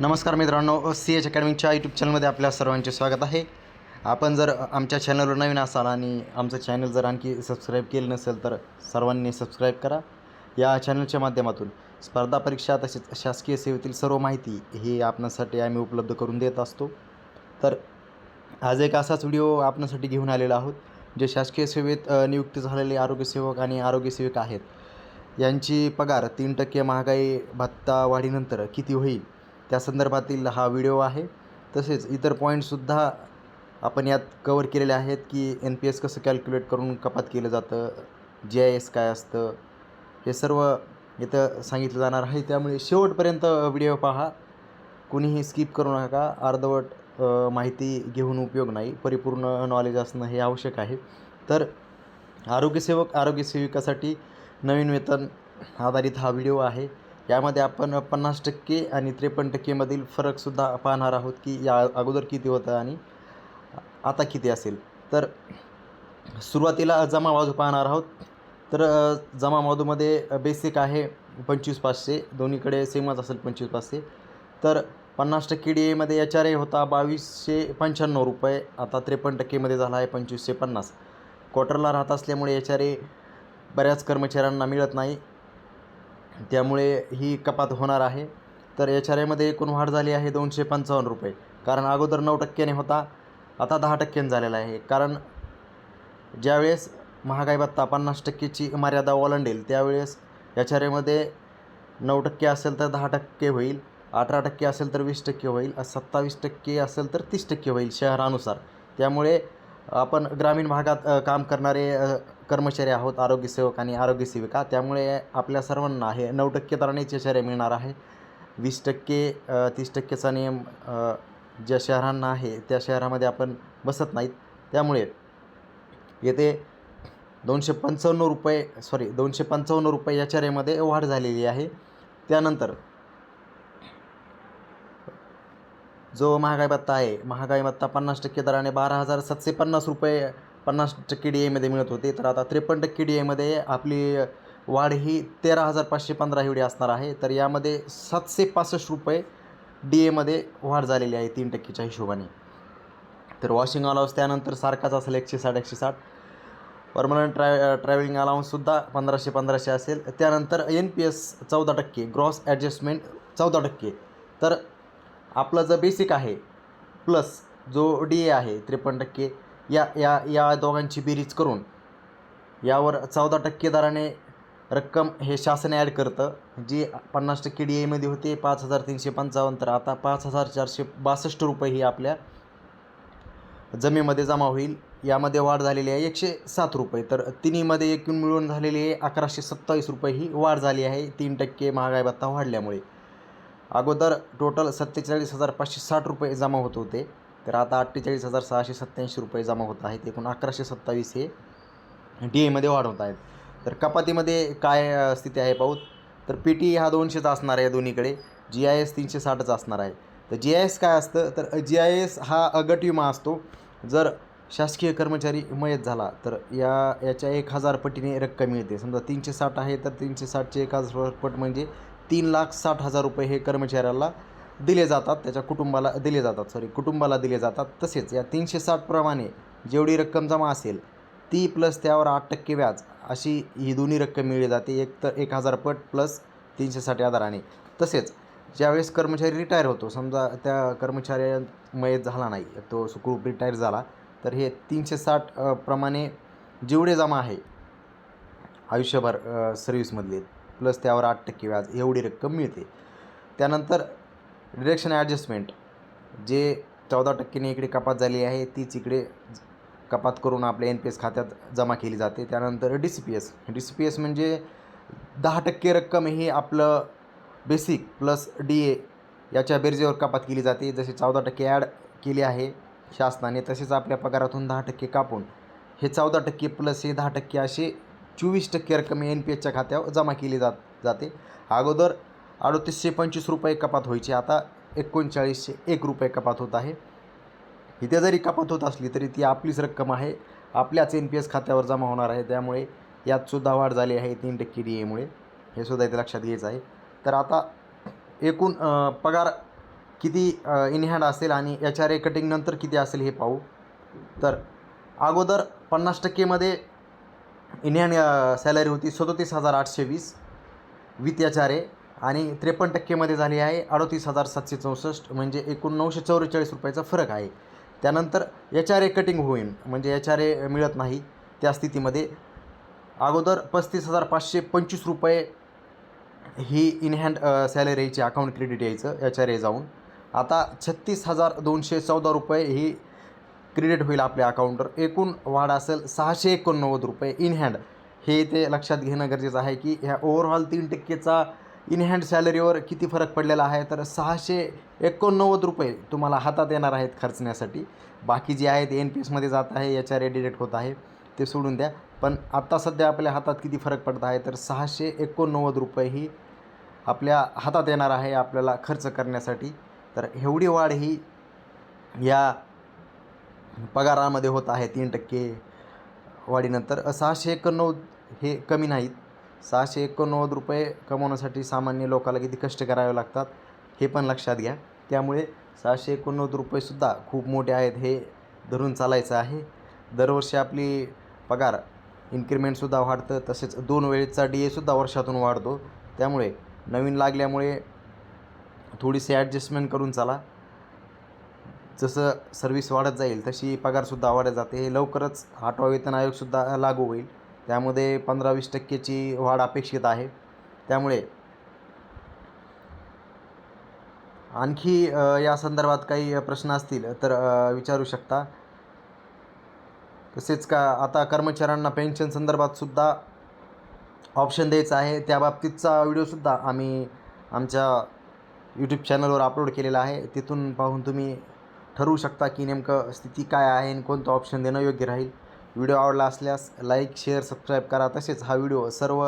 नमस्कार मित्रांनो C H अकॅडमीच्या YouTube चॅनलमध्ये आपल्या सर्वांचे स्वागत आहे. आपण जर आमच्या चॅनलवर नवीन असाल आणि आमचं चॅनल जर आणखी सबस्क्राईब केलं नसेल तर सर्वांनी सबस्क्राईब करा. या चॅनलच्या माध्यमातून स्पर्धा परीक्षा तसेच शासकीय सेवेतील सर्व माहिती ही आपणासाठी आम्ही उपलब्ध करून देत असतो. तर आज एक असाच व्हिडिओ आपणासाठी घेऊन आलेला आहोत जे शासकीय सेवेत नियुक्त झालेले आरोग्यसेवक आणि आरोग्यसेविका आहेत. यांची पगार तीन टक्के महागाई भत्ता वाढीनंतर किती होईल? त्या संदर्भातील हा व्हिडिओ आहे. तसेच इतर पॉईंटसुद्धा आपण यात कवर केलेले आहेत की एन पी एस कसं कॅल्क्युलेट करून कपात केलं जातं जी आय एस काय असतं हे सर्व इथं सांगितलं जाणार आहे. त्यामुळे शेवटपर्यंत व्हिडिओ पहा. कुणीही स्किप करू नका. अर्धवट माहिती घेऊन उपयोग नाही. परिपूर्ण नॉलेज असणं हे आवश्यक आहे. तर आरोग्यसेवक आरोग्यसेविकासाठी नवीन वेतन आधारित हा व्हिडिओ आहे. यामध्ये आपण पन्नास टक्के आणि त्रेपन्न टक्केमधील फरकसुद्धा पाहणार आहोत की या अगोदर किती होतं आणि आता किती असेल. तर सुरुवातीला जमाबाजू पाहणार आहोत. तर अ, बेसिक आहे पंचवीस पाचशे. दोन्हीकडे सेमच असेल पंचवीस पाचशे. तर पन्नास टक्के डी एमध्ये एच आर ए होता बावीसशे पंच्याण्णव रुपये. आता त्रेपन्न टक्केमध्ये झाला आहे पंचवीसशे पन्नास. क्वार्टरला राहत असल्यामुळे एच आर ए बऱ्याच कर्मचाऱ्यांना मिळत नाही. त्यामुळे ही कपात होणार आहे. तर एच आर एमध्ये एकूण वाढ झाली आहे दोनशे पंचावन्न रुपये. कारण अगोदर नऊ टक्क्याने होता आता दहा टक्क्याने झालेला आहे. कारण ज्यावेळेस महागाई भत्ता पन्नास टक्केची मर्यादा ओलांडेल त्यावेळेस एच आर एमध्ये नऊ टक्के असेल तर दहा टक्के होईल अठरा टक्के असेल तर वीस टक्के होईल सत्तावीस टक्के असेल तर तीस टक्के होईल शहरानुसार. त्यामुळे आपण ग्रामीण भागात काम करणारे कर्मचारी आहोत आरोग्यसेवक आणि आरोग्यसेविका त्यामुळे आपल्या सर्वांना हे नऊ टक्के दराने एच मिळणार आहे. वीस टक्के तीस टक्केचा नियम ज्या शहरांना आहे त्या शहरामध्ये आपण बसत नाहीत. त्यामुळे येथे दोनशे पंचावन्न रुपये सॉरी दोनशे पंचावन्न रुपये या आर वाढ झालेली आहे. त्यानंतर जो महागाई भत्ता आहे महागाई भत्ता पन्नास टक्के दराने बारा हजार सातशे पन्नास रुपये पन्नास टक्के डी एमध्ये मिळत होते. तर आता त्रेपन्न टक्के डी एमध्ये आपली वाढ ही तेरा हजार पाचशे पंधरा एवढी असणार आहे. तर यामध्ये सातशे पासष्ट रुपये डी एमध्ये वाढ झालेली आहे तीन टक्केच्या हिशोबाने. तर वॉशिंग अलाउन्स त्यानंतर सारखाच असेल एकशे साठ एकशे साठ परमनंट ट्रॅ ट्रॅव्हलिंग अलाउन्ससुद्धा पंधराशे पंधराशे असेल. त्यानंतर एन पी एस चौदा टक्के ग्रॉस ॲडजस्टमेंट चौदा टक्के. तर आपलं जो बेसिक आहे प्लस जो डी ए आहे त्रेपन्न टक्के या या या दोघांची बेरीज करून यावर चौदा टक्के दराने रक्कम हे शासन ॲड करतं. जी पन्नास टक्के डी एमध्ये होते पाच हजार तीनशे पंचावन्न. तर आता पाच हजार चारशे बासष्ट रुपये ही आपल्या जमेमध्ये जमा होईल. यामध्ये वाढ झालेली आहे एकशे सात रुपये. तर तिन्हीमध्ये एकूण मिळून झालेली आहे अकराशे सत्तावीस रुपये ही वाढ झाली आहे. तीन टक्के महागाई भत्ता वाढल्यामुळे. अगोदर टोटल सत्तेचाळीस हजार पाचशे साठ रुपये जमा होत होते. तर आता अठ्ठेचाळीस हजार सहाशे सत्त्याऐंशी रुपये जमा होत आहेत. एकूण अकराशे सत्तावीस हे डी एमध्ये वाढवत आहेत. तर कपातीमध्ये काय स्थिती आहे पाऊत तर पी टी हा दोनशेचा असणार आहे दोन्हीकडे. जी आय एस तीनशे साठच असणार आहे. तर जी आय एस काय असतं? तर जी आय एस हा अगट विमा असतो. जर शासकीय कर्मचारी मयत झाला तर या याच्या एक हजार पटीने रक्कम मिळते. समजा तीनशे साठ आहे तर तीनशे साठचे एक हजार पट म्हणजे तीन लाख साठ हजार रुपये हे कर्मचाऱ्याला दिले जातात त्याच्या कुटुंबाला दिले जातात सॉरी कुटुंबाला दिले जातात तसेच या तीनशे साठप्रमाणे जेवढी रक्कम जमा असेल ती प्लस त्यावर आठ टक्के व्याज अशी ही दोन्ही रक्कम मिळली जाते. एक तर एक हजार पट प्लस तीनशे साठ आधाराने. तसेच ज्यावेळेस कर्मचारी रिटायर होतो समजा त्या कर्मचाऱ्यामुळे झाला नाही तो सुखरूप रिटायर झाला तर हे तीनशे साठ प्रमाणे जेवढे जमा आहे आयुष्यभर सर्व्हिसमधले प्लस त्यावर आठ टक्के व्याज एवढी रक्कम मिळते. त्यानंतर डिरेक्शन ॲडजस्टमेंट. जे चौदा टक्केने इकडे कपात झाली आहे तीच इकडे कपात करून आपल्या एन पी एस खात्यात जमा केली जाते. त्यानंतर D C P S D C P S म्हणजे दहा टक्के रक्कम ही आपलं बेसिक प्लस डी ए याच्या बेरजेवर कपात केली जाते. जसे चौदा टक्के ॲड केली आहे शासनाने तसेच आपल्या पगारातून दहा टक्के कापून हे चौदा टक्के प्लस हे दहा टक्के असे चोवीस टक्के रक्कम एन पी एसच्या खात्यावर जमा केली जात जाते. अगोदर अडतीसशे पंचवीस रुपये कपात व्हायची. आता एकोणचाळीसशे एक रुपये कपात होत आहे. इथे जरी कपात होत असली तरी ती आपलीच रक्कम आहे. आपल्याच एन पी एस खात्यावर जमा होणार आहे. त्यामुळे यातसुद्धा वाढ झाली आहे तीन टक्के डी एमुळे हे सुद्धा इथे लक्षात घ्यायचं आहे. तर आता एकूण पगार किती इन हँड असेल आणि एच आर ए कटिंगनंतर किती असेल हे पाहू. तर अगोदर पन्नास टक्केमध्ये इन हँड सॅलरी होती. सदोतीस हजार आठशे वीस. विथ एच आर ए आणि त्रेपन्न टक्केमध्ये झाली आहे. अडतीस हजार सातशे चौसष्ट म्हणजे एकूण नऊशे चौवेचाळीस रुपयाचा फरक आहे. त्यानंतर एच आर ए कटिंग होईल म्हणजे एच आर ए मिळत नाही. त्या स्थितीमध्ये अगोदर पस्तीस हजार पाचशे पंचवीस रुपये ही इन हँड सॅलरी यायची अकाउंट क्रेडिट यायचं एच आर ए जाऊन. आता छत्तीस हजार दोनशे चौदा रुपये ही क्रेडिट होईल आपल्या अकाउंटवर एकूण वाढ असेल सहाशे एकोणनव्वद रुपये इन हँड हे ते लक्षात घेणं गरजेचं आहे की ह्या ओव्हरऑल तीन टक्केचा इन हँड सॅलरीवर किती फरक पडलेला आहे? तर सहाशे एकोणनव्वद रुपये तुम्हाला हातात येणार आहेत खर्चण्यासाठी. बाकी जे आहे ते एन पी एसमध्ये जात आहे याच्या रेडिडेट होत आहे ते सोडून द्या. पण आत्ता सध्या आपल्या हातात किती फरक पडत आहे? तर सहाशे एकोणनव्वद रुपये ही आपल्या हातात येणार आहे आपल्याला खर्च करण्यासाठी. तर एवढी वाढ ही या पगारामध्ये होत आहे तीन टक्के वाढीनंतर. सहाशे एकोणनव्वद हे कमी नाहीत. सहाशे एकोणनव्वद रुपये कमवण्यासाठी सामान्य लोकाला किती कष्ट करावे लागतात हे पण लक्षात घ्या. त्यामुळे सहाशे एकोणनव्वद रुपयेसुद्धा खूप मोठे आहेत हे धरून चालायचं आहे. दरवर्षी आपली पगार इन्क्रिमेंटसुद्धा वाढतं तसेच दोन वेळेचा डी एसुद्धा वर्षातून वाढतो. त्यामुळे नवीन लागल्यामुळे थोडीशी ॲडजस्टमेंट करून चाला. जसं सर्विस वाढत जाईल तशी पगारसुद्धा वाढत जाते. हे लवकरच आठवा वेतन आयोगसुद्धा लागू होईल. त्यामध्ये पंधरा वीस टक्केची वाढ अपेक्षित आहे. त्यामुळे आणखी या संदर्भात काही प्रश्न असतील तर विचारू शकता. तसेच का आता कर्मचाऱ्यांना पेन्शन संदर्भातसुद्धा ऑप्शन द्यायचं आहे. त्या बाबतीतचा व्हिडिओसुद्धा आम्ही आमच्या यूट्यूब चॅनलवर अपलोड केलेला आहे. तिथून पाहून तुम्ही ठरवू शकता की नेमकं स्थिती काय आहे आणि कोणतं ऑप्शन देणं योग्य राहील. व्हिडिओ आवडला असल्यास लाईक शेअर सबस्क्राईब करा. तसेच हा व्हिडिओ सर्व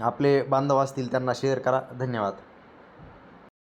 आपले बांधव असतील त्यांना शेअर करा. धन्यवाद.